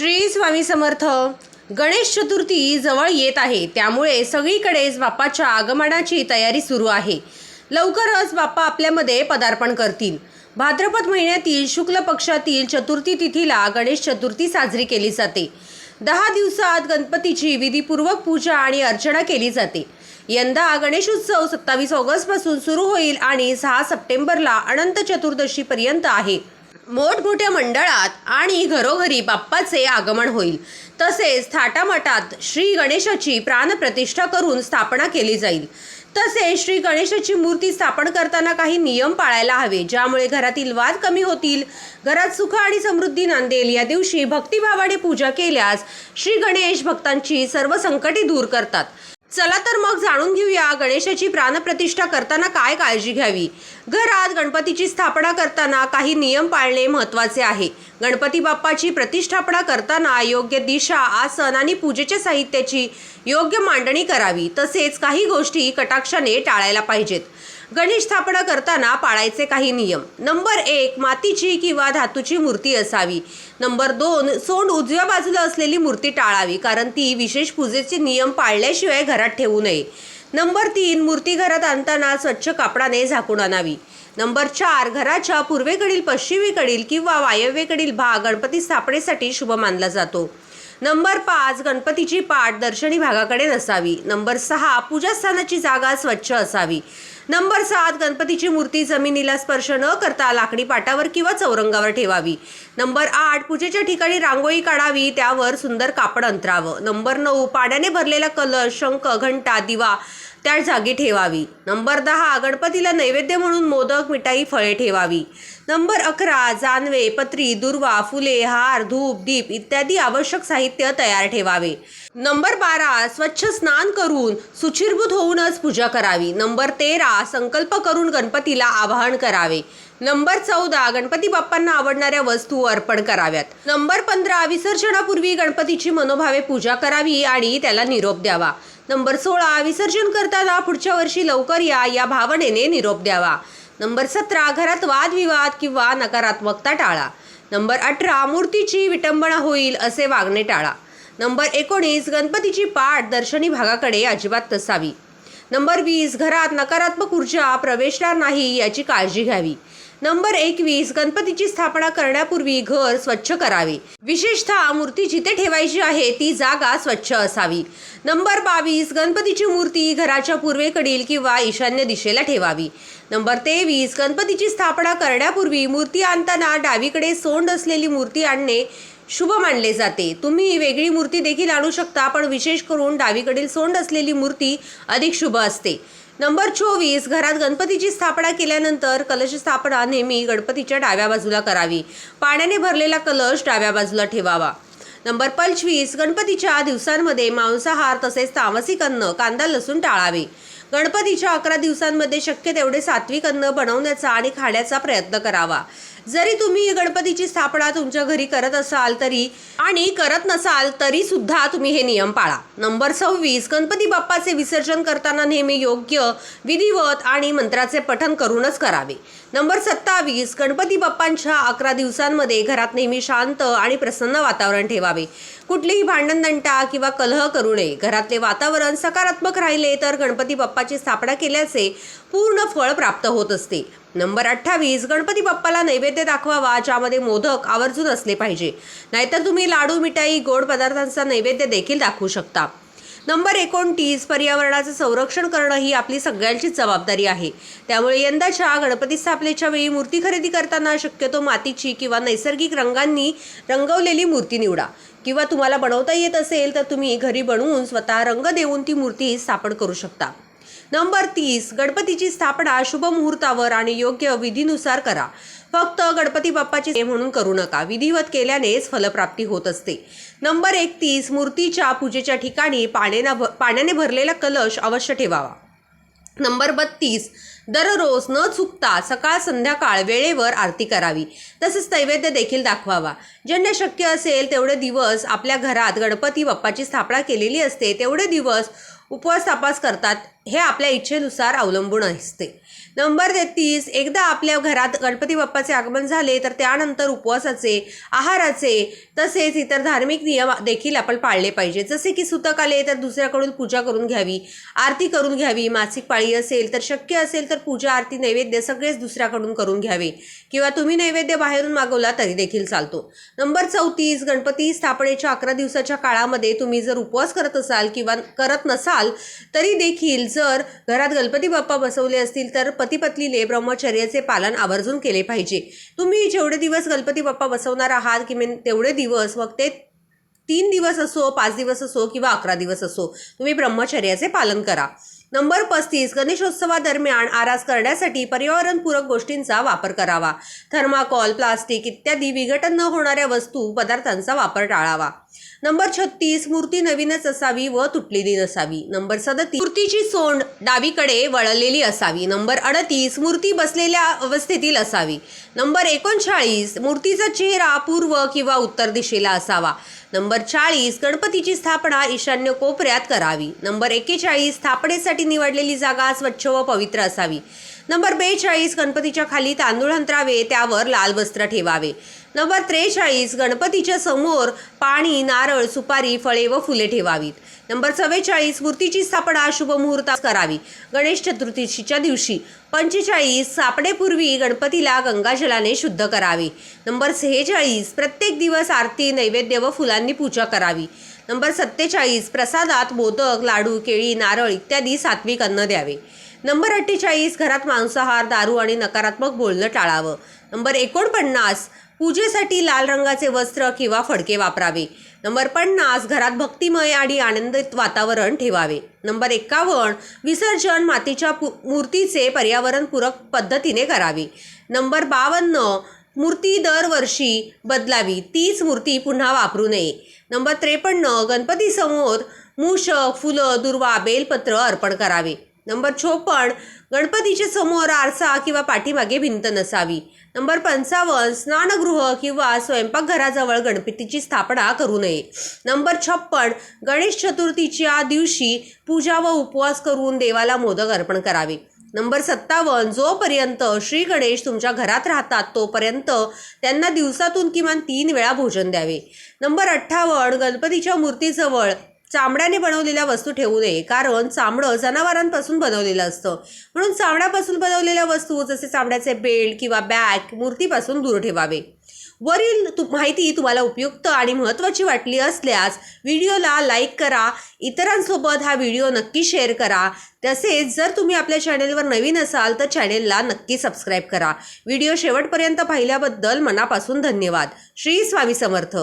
श्री स्वामी समर्थ. गणेश चतुर्थी जवळ येत आहे. त्यामुळे सगळीकडेच बाप्पाच्या आगमनाची तयारी सुरू आहे. लवकरच बाप्पा आपल्यामध्ये पदार्पण करतील. भाद्रपद महिन्यातील शुक्ल पक्षातील चतुर्थी तिथीला गणेश चतुर्थी साजरी केली जाते. दहा दिवसात गणपतीची विधीपूर्वक पूजा आणि अर्चना केली जाते. यंदा गणेशोत्सव सत्तावीस ऑगस्टपासून सुरू होईल आणि सहा सप्टेंबरला अनंत चतुर्दशीपर्यंत आहे. मोठमोठ्या मंडळात आणि घरोघरी बाप्पाचे आगमन होईल. तसेच थाटामाटात श्री गणेशाची प्राणप्रतिष्ठा करून स्थापना केली जाईल. तसेच श्री गणेशाची मूर्ती स्थापन करताना काही नियम पाळायला हवे ज्यामुळे घरातील वाद कमी होतील. घरात सुख आणि समृद्धी नांदेल. या दिवशी भक्तिभावाने पूजा केल्यास श्री गणेश भक्तांची सर्व संकटे दूर करतात. चला तर मग जाणून घेऊया गणेशाची प्राणप्रतिष्ठा करताना काय काळजी घ्यावी. घरात गणपतीची स्थापना करताना काही नियम पाळणे महत्त्वाचे आहे. गणपती बाप्पाची प्रतिष्ठापना करताना योग्य दिशा आसन आणि पूजेच्या साहित्याची योग्य मांडणी करावी. तसेच काही गोष्टी कटाक्षाने टाळायला पाहिजेत. गणेश स्थापना करताना पाळायचे काही नियम. नंबर एक मातीची किंवा धातूची मूर्ती असावी. नंबर दोन सोंड उजव्या बाजूला असलेली मूर्ती टाळावी कारण ती विशेष पूजेचे नियम पाळल्याशिवाय घरात ठेवू नये. नंबर तीन मूर्ती घरात आणताना स्वच्छ कापडाने झाकून आणावी. नंबर चार घराच्या पूर्वेकडील पश्चिमेकडील किंवा वायव्येकडील भाग गणपती स्थापनेसाठी शुभ मानला जातो. नंबर पाच गणपतीची पाठ दर्शनी भागाकडे नसावी. नंबर सहा पूजास्थानाची जागा स्वच्छ असावी. नंबर सात गणपतीची मूर्ती जमिनीला स्पर्श न करता लाकडी पाटावर किंवा चौरंगावर ठेवावी. नंबर आठ पूजेच्या ठिकाणी रांगोळी काढावी त्यावर सुंदर कापड अंतरावं. नंबर नऊ पाण्याने भरलेला कलश शंख घंटा दिवा त्या जागी ठेवावी. नंबर दहा गणपतीला नैवेद्य म्हणून मोदक मिठाई फळे ठेवावी. नंबर अकरा जानवे पत्री दुर्वा फुले हार धूप दीप इत्यादी आवश्यक साहित्य तयार ठेवावे. नंबर बारा स्वच्छ स्नान करून सुचिरभूत होऊनच पूजा करावी. नंबर तेरा संकल्प करून गणपतीला आवाहन करावे. नंबर चौदा गणपती बाप्पांना आवडणाऱ्या वस्तू अर्पण कराव्यात. नंबर पंधरा विसर्जनापूर्वी गणपतीची मनोभावे पूजा करावी आणि त्याला निरोप द्यावा. नंबर सोळा विसर्जन करताना पुढच्या वर्षी लवकर या या भावनेने निरोप द्यावा. नंबर सतरा घरात वादविवाद किंवा नकारात्मकता टाळा. नंबर अठरा मूर्तीची विटंबना होईल असे वागणे टाळा. नंबर एकोणीस गणपतीची पाठ दर्शनी भागाकडे अजिबात नसावी. नंबर वीस घरात नकारात्मक ऊर्जा प्रवेशणार नाही याची काळजी घ्यावी. नंबर एकवीस गणपतीची स्थापना करण्यापूर्वी घर स्वच्छ करावे. विशेषतः मूर्ती जिथे ठेवायची आहे ती जागा स्वच्छ असावी. नंबर बावीस गणपतीची मूर्ती घराच्या पूर्वेकडील किंवा ईशान्य दिशेला ठेवावी. नंबर तेवीस गणपतीची स्थापना करण्यापूर्वी मूर्ती आणताना डावीकडे सोंड असलेली मूर्ती आणणे शुभ मानले जाते. तुम्ही वेगळी मूर्ती देखील आणू शकता पण विशेष करून डावीकडील सोंड असलेली मूर्ती अधिक शुभ असते. नंबर चोवीस घरात गणपतीची स्थापना केल्यानंतर कलश स्थापना नेहमी गणपतीच्या डाव्या बाजूला करावी. पाण्याने भरलेला कलश डाव्या बाजूला ठेवावा. नंबर पंचवीस गणपतीच्या दिवसांमध्ये मांसाहार तसेच तामसिक अन्न कांदा लसूण टाळावे. गणपतीच्या अकरा दिवसांमध्ये शक्य तेवढे सात्विक अन्न बनवण्याचा आणि खाण्याचा प्रयत्न करावा. जरी तुम्ही गणपतीची स्थापना तुमच्या घरी करत असाल तरी आणि करत नसाल तरी सुद्धा तुम्ही हे नियम पाळा. नंबर सव्वीस गणपती बाप्पाचे विसर्जन करताना नेहमी योग्य विधिवत आणि मंत्राचे पठन करूनच करावे. नंबर सत्तावीस गणपती बाप्पांच्या अकरा दिवसांमध्ये घरात नेहमी शांत आणि प्रसन्न वातावरण ठेवावे. कुठलीही भांडणदंटा किंवा कलह करू नये. घरातले वातावरण सकारात्मक राहिले तर गणपती बाप्पाची स्थापना केल्याचे पूर्ण फळ प्राप्त होत असते. नंबर अठ्ठावीस गणपती बाप्पाला नैवेद्य दाखवावा ज्यामध्ये मोदक आवर्जून असले पाहिजे. नाहीतर तुम्ही लाडू मिठाई गोड पदार्थांचा नैवेद्य देखील दाखवू शकता. नंबर एकोणतीस पर्यावरणाचं संरक्षण करणं ही आपली सगळ्यांचीच जबाबदारी आहे. त्यामुळे यंदाच्या गणपती स्थापनेच्या वेळी मूर्ती खरेदी करताना शक्यतो मातीची किंवा नैसर्गिक रंगांनी रंगवलेली मूर्ती निवडा. किंवा तुम्हाला बनवता येत असेल तर तुम्ही घरी बनवून स्वतः रंग देऊन ती मूर्ती स्थापन करू शकता. नंबर तीस गणपतीची स्थापना शुभ मुहूर्तावर आणि योग्य विधीनुसार करा. फक्त गणपती बाप्पाची म्हणून करू नका. विधिवत केल्यानेच फलप्राप्ती होत असते. नंबर एकतीस मूर्तीच्या पूजेच्या ठिकाणी पाण्याने भ पाण्याने भरलेला कलश अवश्य ठेवावा. नंबर बत्तीस दररोज न चुकता सकाळ संध्याकाळ वेळेवर आरती करावी. तसेच नैवेद्य देखील दाखवावा. ज्यांना शक्य असेल तेवढे दिवस आपल्या घरात गणपती बाप्पाची स्थापना केलेली असते तेवढे दिवस उपवास तापास करतात. हे आपल्या इच्छेनुसार अवलंबून असते. नंबर तेहतीस एकदा आपल्या घरात गणपती बाप्पाचे आगमन झाले तर त्यानंतर उपवासाचे आहाराचे तसेच इतर धार्मिक नियम देखील आपण पाळले पाहिजे जसे की सुतक आले तर दुसऱ्याकडून पूजा करून घ्यावी आरती करून घ्यावी मासिक पाळी असेल तर शक्य असेल तर पूजा आरती नैवेद्य सगळेच दुसऱ्याकडून करून घ्यावे. किंवा तुम्ही नैवेद्य बाहेरून मागवला तरी देखील चालतो. नंबर चौतीस गणपती स्थापनेच्या अकरा दिवसाच्या काळामध्ये तुम्ही जर उपवास करत असाल किंवा करत नसाल तरी देखील जर घरात गणपती बाप्पा बसवले असतील तर पतीपत्तीले ब्रह्मचर्याचे पालन आवर्जून केले पाहिजे. तुम्ही जेवढे दिवस गणपती बाप्पा बसवणार आहात की तेवढे दिवस मग ते तीन दिवस असो पाच दिवस असो किंवा अकरा दिवस असो तुम्ही ब्रह्मचर्याचे पालन करा. नंबर पस्तीस गणेशोत्सवादरम्यान आरास करण्यासाठी पर्यावरणपूरक गोष्टींचा वापर करावा. थर्माकॉल प्लास्टिक इत्यादी विघटन न होणाऱ्या वस्तू पदार्थांचा वापर टाळावा. नंबर छत्तीस मूर्ती नवीनच असावी व तुटलेली नसावी. नंबर सदतीस मूर्तीची सोंड डावीकडे वळलेली असावी. नंबर अडतीस मूर्ती बसलेल्या अवस्थेतील असावी. नंबर एकोणचाळीस मूर्तीचा चेहरा पूर्व किंवा उत्तर दिशेला असावा. नंबर चाळीस गणपतीची स्थापना ईशान्य कोपऱ्यात करावी. नंबर एकेचाळीस स्थापनेसाठी निवडलेली जागा स्वच्छ व पवित्र असावी. नंबर बेचाळीस गणपतीच्या खाली तांदूळ अंतरावे त्यावर लाल वस्त्र ठेवावे. नंबर त्रेचाळीस गणपतीच्या समोर पाणी नारळ सुपारी फळे व फुले ठेवावीत. नंबर चव्वेचाळीस मूर्तीची स्थापना शुभ मुहूर्तात करावी. गणेश चतुर्थीच्या दिवशी पंचेचाळीस सापडेपूर्वी गणपतीला गंगाजलाने शुद्ध करावे. नंबर सेहेचाळीस प्रत्येक दिवस आरती नैवेद्य व फुलांनी पूजा करावी. नंबर सत्तेचाळीस प्रसादात मोदक लाडू केळी नारळ इत्यादी सात्विक अन्न द्यावे. नंबर अठ्ठेचाळीस घरात मांसाहार दारू आणि नकारात्मक बोलणं टाळावं. नंबर एकोणपन्नास पूजेसाठी लाल रंगाचे वस्त्र किंवा फडके वापरावे. नंबर पन्नास घरात भक्तिमय आणि आनंदित वातावरण ठेवावे. नंबर एकावन्न विसर्जन मातीच्या पु मूर्तीचे पर्यावरणपूरक पद्धतीने करावे. नंबर बावन्न मूर्ती दरवर्षी बदलावी. तीच मूर्ती पुन्हा वापरू नये. नंबर त्रेपन्न गणपतीसमोर मूषक फुलं दुर्वा बेलपत्र अर्पण करावे. नंबर चोपन्न गणपतीच्या समोर आरसा किंवा पाठीमागे भिंत नसावी. नंबर पंचावन्न स्नानगृह किंवा स्वयंपाकघराजवळ गणपतीची स्थापना करू नये. नंबर छप्पन गणेश चतुर्थीच्या दिवशी पूजा व उपवास करून देवाला मोदक अर्पण करावे. नंबर सत्तावन्न जोपर्यंत श्री गणेश तुमच्या घरात राहतात तोपर्यंत त्यांना दिवसातून किमान तीन वेळा भोजन द्यावे. नंबर अठ्ठावन्न गणपतीच्या मूर्तीजवळ चामड्याने बनवलेल्या वस्तू ठेवू नये. कारण चामडं जनावरांपासून बनवलेलं असतं. म्हणून चामड्यापासून बनवलेल्या वस्तू जसे चामड्याचे बेल्ट किंवा बॅग मूर्तीपासून दूर ठेवावे. वरील तु माहिती तुम्हाला उपयुक्त आणि महत्त्वाची वाटली असल्यास व्हिडिओला लाईक करा. इतरांसोबत हा व्हिडिओ नक्की शेअर करा. तसेच जर तुम्ही आपल्या चॅनेलवर नवीन असाल तर चॅनेलला नक्की सबस्क्राईब करा. व्हिडिओ शेवटपर्यंत पाहिल्याबद्दल मनापासून धन्यवाद. श्री स्वामी समर्थ.